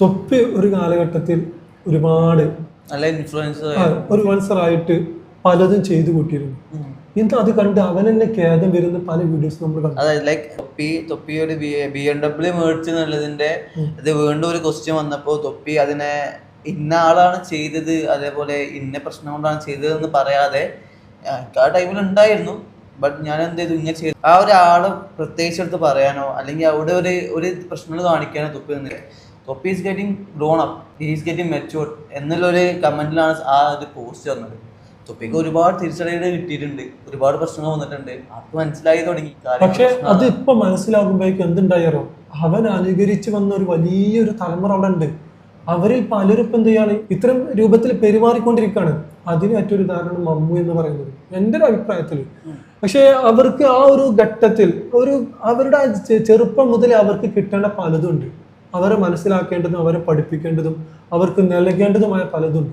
തൊപ്പി ഒരു കാലഘട്ടത്തിൽ ഒരുപാട് നല്ല ഇൻഫ്ലുവൻസർ ഒരു ആയിട്ട് പലതും ചെയ്തു കൂട്ടിയിരുന്നു. ഇന്ന് അത് കണ്ട് അവൻ തന്നെ ഖേദം വരുന്ന പല വീഡിയോസ് നമ്മൾ കണ്ടു. അതായത് ലൈക്ക് തൊപ്പി തൊപ്പി ഒരു ബി എം ഡബ്ല്യു മേടിച്ചു എന്നുള്ളതിന്റെ ഇത് വീണ്ടും ഒരു ക്വസ്റ്റ്യൻ വന്നപ്പോൾ തൊപ്പി അതിനെ ഇന്ന ആളാണ് ചെയ്തത് അതേപോലെ ഇന്ന പ്രശ്നം കൊണ്ടാണ് ചെയ്തതെന്ന് പറയാതെ ആ ടൈമിൽ ഉണ്ടായിരുന്നു. ബട്ട് ഞാൻ എന്ത് ചെയ്തു? ഇങ്ങനെ ചെയ്തു. ആ ഒരാൾ പ്രത്യേകിച്ച് എടുത്ത് പറയാനോ അല്ലെങ്കിൽ അവിടെ ഒരു ഒരു പ്രശ്നങ്ങൾ കാണിക്കാനോ തൊപ്പി നിന്നില്ല Thoppi is getting grown up is getting matured എന്നുള്ളൊരു കമന്റിലാണ് ആ ഇത് പോസ്റ്റ് വന്നത്. തൊപ്പിക്ക് ഒരുപാട് തിരിച്ചടികൾ കിട്ടിയിട്ടുണ്ട്. ഒരുപാട് പ്രശ്നങ്ങൾ വന്നിട്ടുണ്ട്. അത് മനസ്സിലായി തുടങ്ങി. പക്ഷേ പക്ഷെ അത് ഇപ്പൊ മനസ്സിലാകുമ്പോഴേക്കും എന്തുണ്ടായോ അവൻ അനുകരിച്ച് വന്ന ഒരു വലിയൊരു തലമുറ അവിടെ ഉണ്ട്. അവരിൽ പലരും ഇപ്പം എന്ത് ചെയ്യാണ്? ഇത്തരം രൂപത്തിൽ പെരുമാറിക്കൊണ്ടിരിക്കുകയാണ്. അതിന് മറ്റൊരു ഉദാഹരണം മമ്മു എന്ന് പറയുന്നത്. എന്റെ ഒരു അഭിപ്രായത്തിൽ. പക്ഷേ അവർക്ക് ആ ഒരു ഘട്ടത്തിൽ ഒരു അവരുടെ ചെറുപ്പം മുതൽ അവർക്ക് കിട്ടേണ്ട പലതും ഉണ്ട്. അവരെ മനസ്സിലാക്കേണ്ടതും അവരെ പഠിപ്പിക്കേണ്ടതും അവർക്ക് നൽകേണ്ടതുമായ പലതും